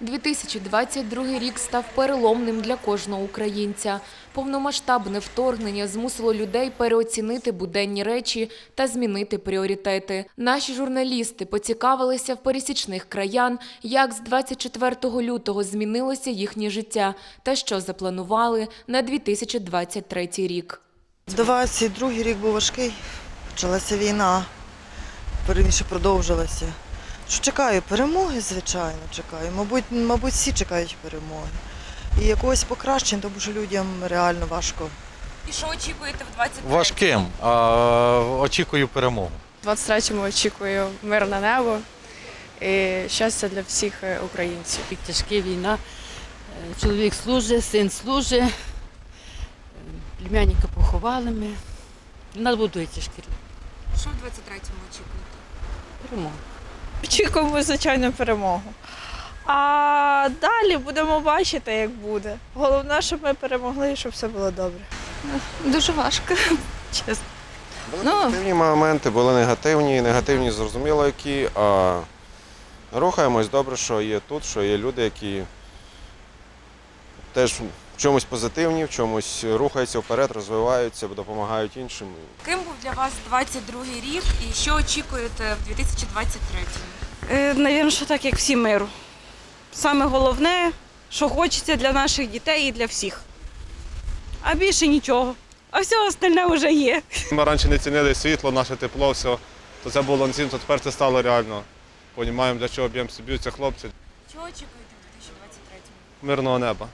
2022 рік став переломним для кожного українця. Повномасштабне вторгнення змусило людей переоцінити буденні речі та змінити пріоритети. Наші журналісти поцікавилися в пересічних краян, як з 24 лютого змінилося їхнє життя та що запланували на 2023 рік. 22 рік був важкий. Почалася війна, перевіше продовжилася. Що чекаю? Перемоги, звичайно, чекаю. Мабуть, мабуть, всі чекають перемоги. І якогось покращення, тому що людям реально важко. І що очікуєте в 23-му? Важким. А, очікую перемогу. В 23-му очікую мирне небо і щастя для всіх е, українців. Тяжка війна. Е, Чоловік служить, син служить. Е, Племянника поховали ми. У нас тяжкий рік. Що в 23-му очікуєте? Перемога. Очікуємо, звичайно, перемогу. А далі будемо бачити, як буде. Головне, щоб ми перемогли і щоб все було добре. Дуже важко, чесно. Були Ну. позитивні моменти, були негативні, негативні зрозуміло які. А рухаємось добре, що є тут, що є люди, які теж в чомусь позитивні, в чомусь рухаються вперед, розвиваються, допомагають іншим. Ким був для вас 22 рік і що очікуєте в 2023? Е, Навірно, що так, як всі миру. Саме головне, що хочеться для наших дітей і для всіх. А більше нічого. А все остальне вже є. Ми раніше не цінили світло, наше тепло, все. То це було націнно, то тепер це стало реально. Понімаємо, для чого б'ємося, б'ються хлопці. Що очікуєте в 2023? Мирного неба.